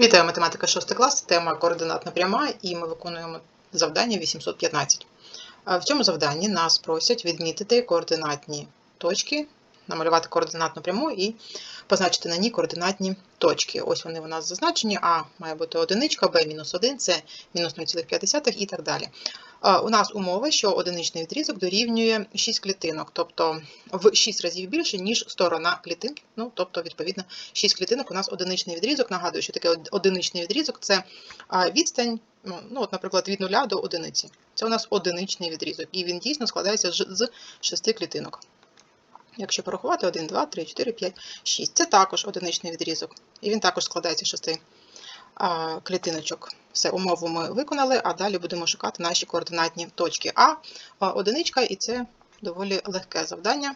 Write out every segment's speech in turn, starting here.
Вітаю математика 6 клас, тема координатна пряма, і ми виконуємо завдання 815. В цьому завданні нас просять відмітити координатні точки, намалювати координатну пряму і позначити на ній координатні точки. Ось вони у нас зазначені, А має бути одиничка, Б мінус 1, С мінус 0,5 і так далі. А, У нас умова, що одиничний відрізок дорівнює 6 клітинок, тобто в 6 разів більше, ніж сторона клітинки. Ну, тобто, відповідно, 6 клітинок у нас одиничний відрізок. Нагадую, що таке одиничний відрізок це відстань, ну, ну, от, наприклад, від 0 до одиниці. Це у нас одиничний відрізок, і він дійсно складається з 6 клітинок. Якщо порахувати 1, 2, 3, 4, 5, 6. Це також одиничний відрізок. І він також складається з 6 а, клітиночок. Все, умову ми виконали, а далі будемо шукати наші координатні точки. А, одиничка, і це доволі легке завдання.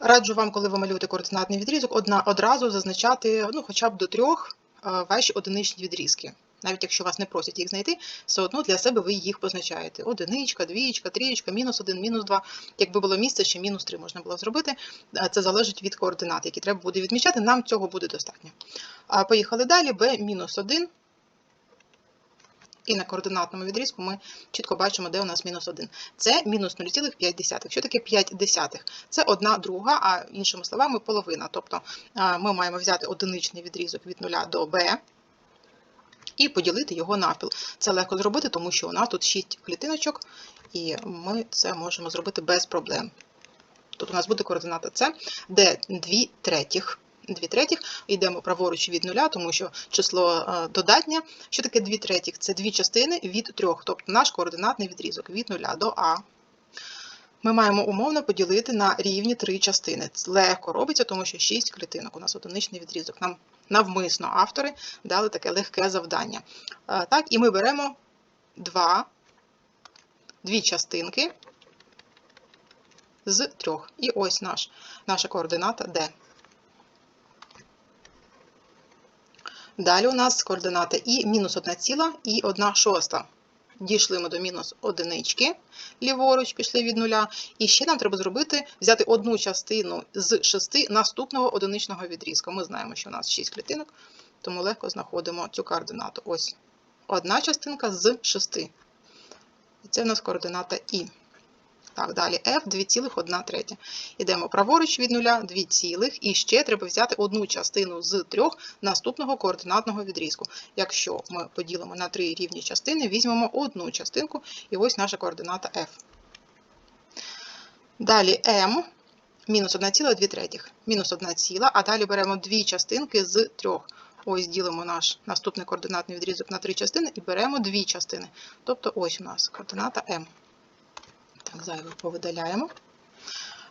Раджу вам, коли ви малюєте координатний відрізок, одна, одразу зазначати ну, хоча б до трьох ваші одиничні відрізки. Навіть якщо вас не просять їх знайти, все одно для себе ви їх позначаєте. Одиничка, двічка, трієчка, мінус один, мінус два. Якби було місце, ще мінус три можна було зробити. Це залежить від координат, які треба буде відмічати. Нам цього буде достатньо. Поїхали далі. b мінус 1. І на координатному відрізку ми чітко бачимо, де у нас мінус 1. Це мінус 0,5. Що таке 5 десятих? Це одна друга, а іншими словами, половина. Тобто ми маємо взяти одиничний відрізок від 0 до b і поділити його навпіл. Це легко зробити, тому що у нас тут 6 клітиночок, і ми це можемо зробити без проблем. Тут у нас буде координата С, де 2 третіх. 2 третіх, йдемо праворуч від нуля, тому що число е, додатнє. Що таке 2 третіх? Це дві частини від трьох, тобто наш координатний відрізок від нуля до А. Ми маємо умовно поділити на рівні три частини. Це легко робиться, тому що 6 клітинок. У нас одиничний відрізок. Нам навмисно автори дали таке легке завдання. Е, Так, і ми беремо два, дві частинки з трьох. І ось наш, наша координата D. Далі у нас координата І мінус 1 ціла і 1 шоста. Дійшли ми до мінус одинички, ліворуч пішли від нуля. І ще нам треба зробити, взяти одну частину з шести наступного одиничного відрізка. Ми знаємо, що у нас 6 клітинок, тому легко знаходимо цю координату. Ось одна частинка з шести. І це у нас координата І. Так, далі F 2,1 третя. Йдемо праворуч від нуля, 2 цілих, і ще треба взяти одну частину з трьох наступного координатного відрізку. Якщо ми поділимо на три рівні частини, візьмемо одну частинку, і ось наша координата F. Далі M мінус 1,2 третіх, мінус 1 ціла, а далі беремо дві частинки з трьох. Ось ділимо наш наступний координатний відрізок на три частини і беремо дві частини. Тобто ось у нас координата M. Так, зайве повидаляємо.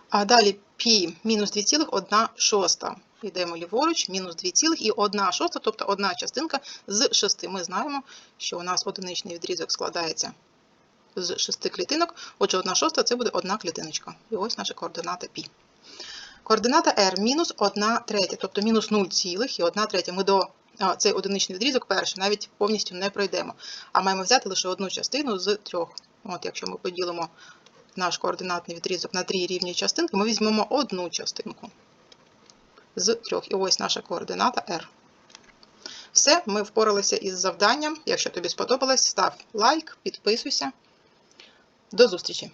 А далі π мінус 2,1 шоста. Йдемо ліворуч, мінус 2 і 1 шоста, тобто одна частинка з 6. Ми знаємо, що у нас одиничний відрізок складається з 6 клітинок. Отже, 1 шоста це буде одна клітиночка. І ось наша координата π. Координата r мінус 1 третя, тобто мінус 0 і 1 третя. Ми до цей одиничний відрізок перший навіть повністю не пройдемо. А маємо взяти лише одну частину з трьох. От, якщо ми поділимо наш координатний відрізок на три рівні частинки, ми візьмемо одну частинку з трьох. І ось наша координата R. Все, ми впоралися із завданням. Якщо тобі сподобалось, став лайк, підписуйся. До зустрічі!